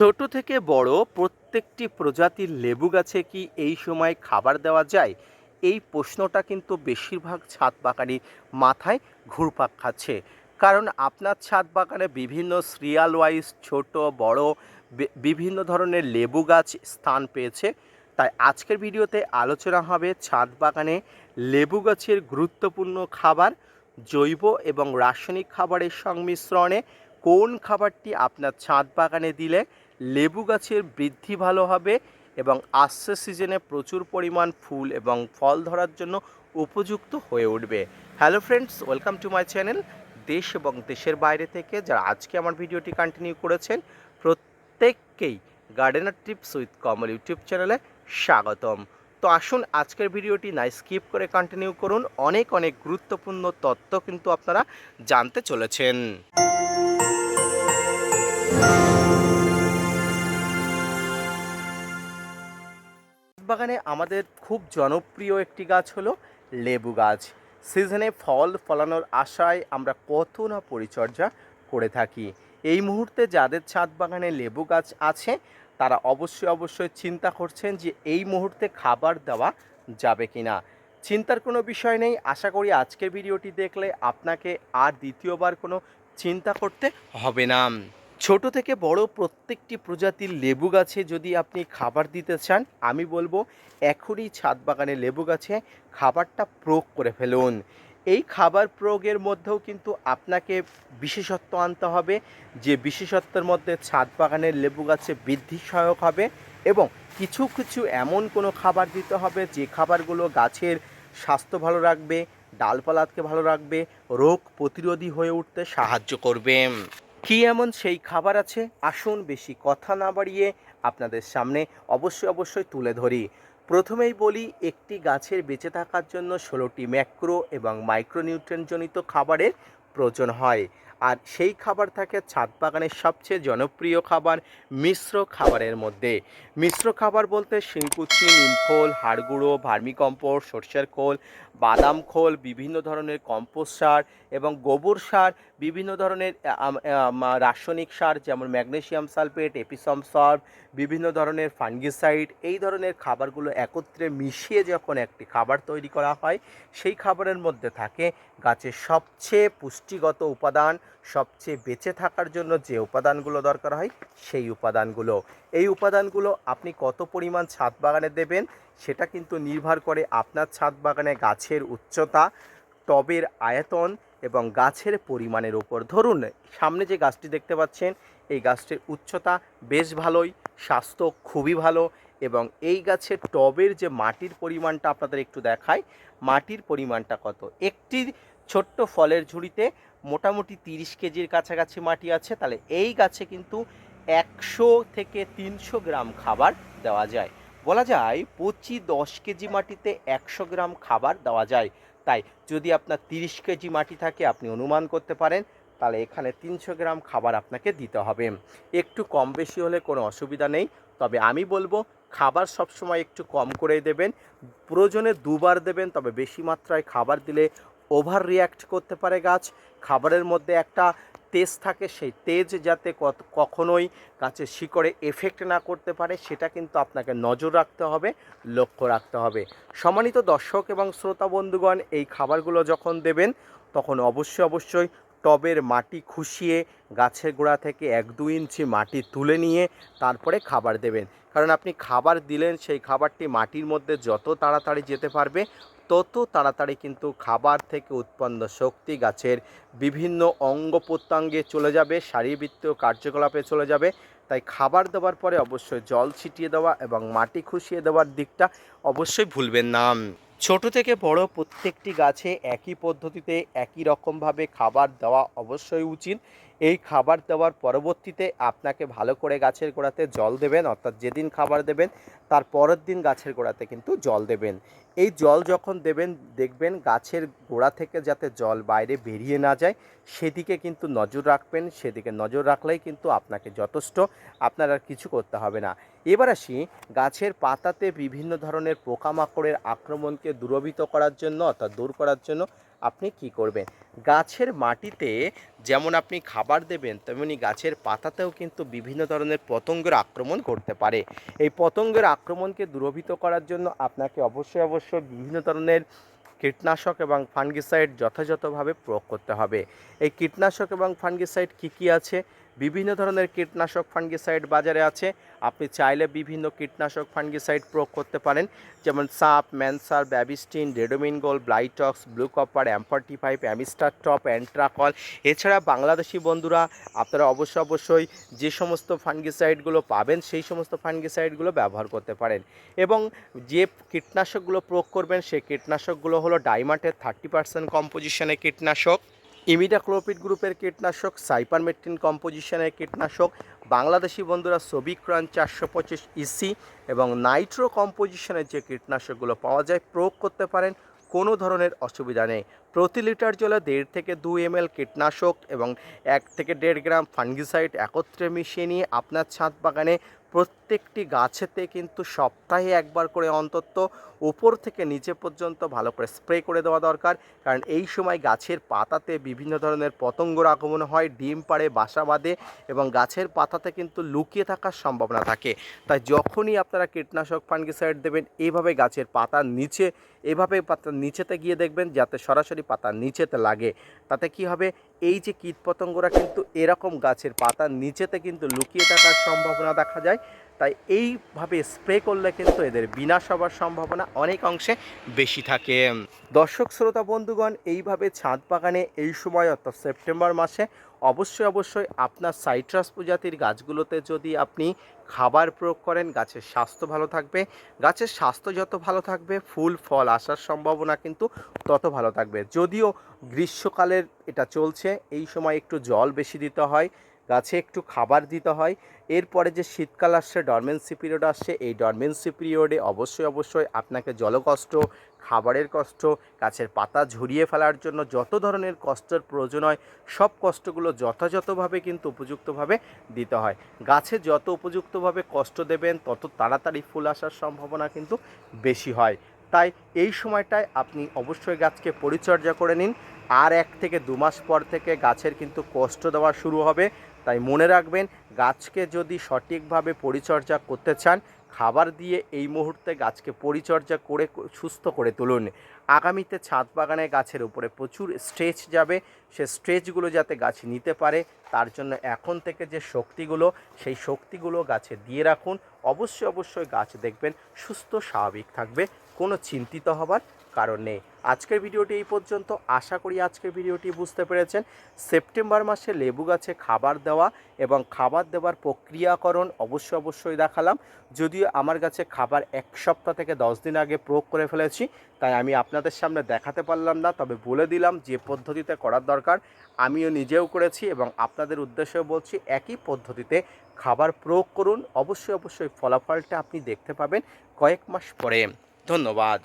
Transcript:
ছোট থেকে বড় প্রত্যেকটি প্রজাতির লেবু গাছে কি এই সময় খাবার দেওয়া যায়? এই প্রশ্নটা কিন্তু বেশিরভাগ ছাদ বাগানির মাথায় ঘুরপাক খাচ্ছে। কারণ আপনার ছাদ বাগানে বিভিন্ন সিরিয়াল ওয়াইজ ছোট, বড় বিভিন্ন ধরনের লেবু গাছ স্থান পেয়েছে। তাই আজকের ভিডিওতে আলোচনা হবে ছাদ বাগানে লেবু গাছের গুরুত্বপূর্ণ খাবার, জৈব এবং রাসায়নিক খাবারের সংমিশ্রণে কোন খাবারটি আপনার ছাদ বাগানে দিলে লেবু গাছের বৃদ্ধি ভালো হবে এবং আসছে সিজনে প্রচুর পরিমাণ ফুল এবং ফল ধরার জন্য উপযুক্ত হয়ে উঠবে। Hello friends welcome to my channel দেশ এবং দেশের বাইরে থেকে যারা আজকে আমার ভিডিওটি কন্টিনিউ করেছেন, প্রত্যেককেই gardener tips with Kamal YouTube চ্যানেলে স্বাগতম। তো আসুন আজকের ভিডিওটি না স্কিপ করে কন্টিনিউ করুন, অনেক অনেক গুরুত্বপূর্ণ তথ্য কিন্তু আপনারা জানতে চলেছেন। বাগানে আমাদের খুব জনপ্রিয় একটি গাছ হলো লেবু গাছ। সিজনে ফল ফলানোর আশায় আমরা কত না পরিচর্যা করে থাকি। এই মুহূর্তে যাদের ছাদ বাগানে লেবু গাছ আছে, তারা অবশ্যই অবশ্যই চিন্তা করছেন যে এই মুহূর্তে খাবার দেওয়া যাবে কি না চিন্তার কোনো বিষয় নেই, আশা করি আজকের ভিডিওটি দেখলে আপনাকে আর দ্বিতীয়বার কোনো চিন্তা করতে হবে না। ছোট থেকে বড় প্রত্যেকটি প্রজাতির লেবু গাছে যদি আপনি খাবার দিতে চান, আমি বলব এখনই ছাদ বাগানে লেবু গাছে খাবারটা প্রয়োগ করে ফেলুন। এই খাবার প্রয়োগের মধ্যেও কিন্তু আপনাকে বিশেষত্ব আনতে হবে, যে বিশেষত্বের মধ্যে ছাদ বাগানের লেবু গাছে বৃদ্ধি সহায়ক হবে এবং কিছু কিছু এমন কোনো খাবার দিতে হবে যে খাবারগুলো গাছের স্বাস্থ্য ভালো রাখবে, ডালপালাকে ভালো রাখবে, রোগ প্রতিরোধী হয়ে উঠতে সাহায্য করবে। কি এমন সেই খাবার আছে? আসুন বেশি কথা না বাড়িয়ে আপনাদের সামনে অবশ্যই অবশ্যই তুলে ধরি। প্রথমেই বলি, একটি গাছের বেঁচে থাকার জন্য ষোলোটি ম্যাক্রো এবং মাইক্রোনিউট্রেনজনিত খাবারের প্রয়োজন হয়। আর সেই খাবার থাকে ছাদ বাগানের সবচেয়ে জনপ্রিয় খাবার, মিশ্র খাবারের মধ্যে। মিশ্র খাবার বলতে শিংকুচি, নিমখোল, হাড়গুঁড়ো, ভার্মিকম্পোস্ট, সর্ষের খোল, বাদাম খোল, বিভিন্ন ধরনের কম্পোস্ট সার এবং গোবর সার, বিভিন্ন ধরনের রাসায়নিক সার যেমন ম্যাগনেসিয়াম সালফেট, এপিসম সল্ট বিভিন্ন ধরনের ফাঙ্গিসাইড, এই ধরনের খাবারগুলো একত্রে মিশিয়ে যখন একটি খাবার তৈরি করা হয়, সেই খাবারের মধ্যে থাকে গাছের সবচেয়ে পুষ্টিগত উপাদান সবচেয়ে বেঁচে থাকার জন্য যে উপাদানগুলো দরকার হয়, সেই উপাদানগুলো। এই উপাদানগুলো আপনি কত পরিমাণ ছাদ বাগানে দেবেন, সেটা কিন্তু নির্ভর করে আপনার ছাদ বাগানে গাছের উচ্চতা, টবের আয়তন এবং গাছের পরিমাণের ওপর ধরুন, সামনে যে গাছটি দেখতে পাচ্ছেন, এই গাছটির উচ্চতা বেশ ভালোই, স্বাস্থ্য খুবই ভালো এবং এই গাছের টবের যে মাটির পরিমাণটা আপনাদের একটু দেখায় মাটির পরিমাণটা কত? একটি ছোট্ট ফলের ঝুড়িতে মোটামুটি তিরিশ কেজির কাছাকাছি মাটি আছে। তাহলে এই গাছে কিন্তু একশো থেকে তিনশো গ্রাম খাবার দেওয়া যায়। বলা যায় পঁচি দশ কেজি মাটিতে একশো গ্রাম খাবার দেওয়া যায়। তাই যদি আপনার তিরিশ কেজি মাটি থাকে, আপনি অনুমান করতে পারেন, তাহলে এখানে তিনশো গ্রাম খাবার আপনাকে দিতে হবে। একটু কম বেশি হলে কোনো অসুবিধা নেই। তবে আমি বলব, খাবার সবসময় একটু কম করে দেবেন। প্রয়োজনে দুবার দেবেন, তবে বেশি মাত্রায় খাবার দিলে ওভার রিয়্যাক্ট করতে পারে গাছ। খাবারের মধ্যে একটা তেজ থাকে, সেই তেজ যাতে কখনোই গাছের শিকড়ে এফেক্ট না করতে পারে, সেটা কিন্তু আপনাকে নজর রাখতে হবে, লক্ষ্য রাখতে হবে। সম্মানিত দর্শক এবং শ্রোতা বন্ধুগণ, এই খাবারগুলো যখন দেবেন, তখন অবশ্যই অবশ্যই টবের মাটি খুশিয়ে গাছের গোড়া থেকে এক দু ইঞ্চি মাটি তুলে নিয়ে তারপরে খাবার দেবেন। কারণ আপনি খাবার দিলেন, সেই খাবারটি মাটির মধ্যে যত তাড়াতাড়ি যেতে পারবে তত তাড়াতাড়ি কিন্তু খাবার থেকে উৎপন্ন শক্তি গাছের বিভিন্ন অঙ্গ প্রত্যঙ্গে চলে যাবে, শারীরবৃত্তীয় কার্যকলাপে চলে যাবে। তাই খাবার দেওয়ার পরে অবশ্যই জল ছিটিয়ে দেওয়া এবং মাটি খুশিয়ে দেওয়ার দিকটা অবশ্যই ভুলবেন না। ছোট থেকে বড় প্রত্যেকটি গাছে একই পদ্ধতিতে একই রকমভাবে খাবার দেওয়া অবশ্যই উচিত। এই খাবার দেওয়ার পরবর্তীতে আপনাকে ভালো করে গাছের গোড়াতে জল দেবেন, অর্থাৎ যেদিন খাবার দেবেন, তার পরের দিন গাছের গোড়াতে কিন্তু জল দেবেন। এই জল যখন দেবেন, দেখবেন গাছের গোড়া থেকে যাতে জল বাইরে বেরিয়ে না যায়, সেদিকে কিন্তু নজর রাখবেন, সেদিকে নজর রাখলেই কিন্তু আপনাকে যথেষ্ট, আপনার আর কিছু করতে হবে না। এবার আসি গাছের পাতাতে বিভিন্ন ধরনের পোকামাকড়ের আক্রমণকে দূরভীত করার জন্য, অর্থাৎ দূর করার জন্য আপনি কি করবেন? গাছের মাটিতে যেমন আপনি খাবার দেবেন, তেমনি গাছের পাতাতেও কিন্তু বিভিন্ন ধরনের পতঙ্গের আক্রমণ করতে পারে। এই পতঙ্গের আক্রমণকে দূরভীত করার জন্য আপনাকে অবশ্যই অবশ্যই বিভিন্ন ধরনের কীটনাশক এবং ফাঙ্গিসাইড যথাযথভাবে প্রয়োগ করতে হবে। এই কীটনাশক এবং ফাঙ্গিসাইড কী কী আছে? বিভিন্ন ধরনের কীটনাশক ফাঙ্গিসাইড বাজারে আছে। আপনি চাইলে বিভিন্ন কীটনাশক ফাঙ্গিসাইড প্রয়োগ করতে পারেন। যেমন সাপ, ম্যানসার, Bavistin Ridomil Gold Blitox, blue copper অ্যাম্পার্টি five, Amistar top, Antracol. এছাড়া বাংলাদেশি বন্ধুরা, আপনারা অবশ্যই অবশ্যই যে সমস্ত ফাঙ্গিসাইডগুলো পাবেন, সেই সমস্ত ফাঙ্গিসাইডগুলো ব্যবহার করতে পারেন। এবং যে কীটনাশকগুলো প্রয়োগ করবেন, সেই কীটনাশকগুলো হলো ডাইমাটের থার্টি পার্সেন্ট কম্পোজিশনের কীটনাশক। ইমিডাক্লোপিড গ্রুপের কীটনাশক, সাইপারমেট্রিন কম্পোজিশনের কীটনাশক, বাংলাদেশি বন্ধুরা সবিক্রান চারশো পঁচিশ ইসি এবং নাইট্রো কম্পোজিশনের যে কীটনাশকগুলো পাওয়া যায়, প্রয়োগ করতে পারেন, কোনো ধরনের অসুবিধা নেই। প্রতি লিটার জলে দেড় থেকে দু এম কীটনাশক এবং এক থেকে দেড় গ্রাম ফাঙ্গিসাইড একত্রে মিশিয়ে নিয়ে আপনার ছাদ বাগানে প্রত্যেকটি গাছেতে কিন্তু সপ্তাহে একবার করে অন্তত উপর থেকে নিচে পর্যন্ত ভালো করে স্প্রে করে দেওয়া দরকার। কারণ এই সময় গাছের পাতাতে বিভিন্ন ধরনের পতঙ্গর আগমন হয়, ডিম পাড়ে, বাসা বাঁধে এবং গাছের পাতাতে কিন্তু লুকিয়ে থাকার সম্ভাবনা থাকে। তাই যখনই আপনারা কীটনাশক, ফাঙ্গিসাইড দেবেন এইভাবে গাছের পাতার নিচে এভাবে পাতার নিচেতে গিয়ে দেখবেন যাতে সরাসরি পাতার নিচেতে লাগে। তাতে কি হবে? এই যে কীটপতঙ্গরা কিন্তু এরকম গাছের পাতার নিচেতে কিন্তু লুকিয়ে থাকার সম্ভাবনা দেখা যায়। তাই এইভাবে স্প্রে করলে কিন্তু এদের বিনাশ হবার সম্ভাবনা অনেক অংশে বেশি থাকে। দর্শক, শ্রোতা, বন্ধুগণ, এইভাবে ছাদ বাগানে এই সময়, অর্থাৎ সেপ্টেম্বর মাসে অবশ্যই অবশ্যই আপনার সাইট্রাস প্রজাতির গাছগুলোতে যদি আপনি খাবার প্রয়োগ করেন, গাছের স্বাস্থ্য ভালো থাকবে। গাছের স্বাস্থ্য যত ভালো থাকবে, ফুল, ফল আসার সম্ভাবনা কিন্তু তত ভালো থাকবে। যদিও গ্রীষ্মকালের এটা চলছে, এই সময় একটু জল বেশি দিতে হয় গাছে একটু খাবার দিতে হয়। এরপরে যে শীতকাল আসছে ডরমেন্সি পিরিয়ড আসছে, এই ডরমেন্সি পিরিয়ডে অবশ্যই অবশ্যই আপনাকে জলকষ্ট, খাবারের কষ্ট, গাছের পাতা ঝরিয়ে ফেলার জন্য যত ধরনের কষ্টের প্রয়োজন হয়, সব কষ্টগুলো যথাযথভাবে কিন্তু উপযুক্তভাবে দিতে হয়। গাছে যত উপযুক্তভাবে কষ্ট দেবেন, তত তাড়াতাড়ি ফুল আসার সম্ভাবনা কিন্তু বেশি হয়। তাই এই সময়টায় আপনি অবশ্যই গাছকে পরিচর্যা করে নিন। আর এক থেকে দু মাস পর থেকে গাছের কিন্তু কষ্ট দেওয়া শুরু হবে। তাই মনে রাখবেন, গাছকে যদি সঠিকভাবে পরিচর্যা করতে চান, খাবার দিয়ে এই মুহূর্তে গাছকে পরিচর্যা করে সুস্থ করে তুলুন। আগামীতে ছাদ বাগানে গাছের উপরে প্রচুর স্ট্রেচ যাবে। সে স্ট্রেচগুলো যাতে গাছ নিতে পারে তার জন্য এখন থেকে যে শক্তিগুলো, সেই শক্তিগুলো গাছে দিয়ে রাখুন। অবশ্যই অবশ্যই গাছ দেখবেন সুস্থ, স্বাভাবিক থাকবে, কোনো চিন্তিত হবার কারণ নেই। আজকের ভিডিওটি এই পর্যন্ত। আশা করি আজকের ভিডিওটি বুঝতে পেরেছেন। সেপ্টেম্বর মাসে লেবু গাছে খাবার দেওয়া এবং খাবার দেওয়ার প্রক্রিয়াকরণ অবশ্যই অবশ্যই দেখালাম। যদিও আমার কাছে খাবার এক সপ্তাহ থেকে দশ দিন আগে প্রয়োগ করে ফেলেছি, তাই আমি আপনাদের সামনে দেখাতে পারলাম না। তবে বলে দিলাম যে পদ্ধতিতে করার দরকার। আমিও নিজেও করেছি এবং আপনাদের উদ্দেশ্যে বলছি, একই পদ্ধতিতে খাবার প্রয়োগ করুন। অবশ্যই অবশ্যই ফলাফলটা আপনি দেখতে পাবেন কয়েক মাস পরে। ধন্যবাদ।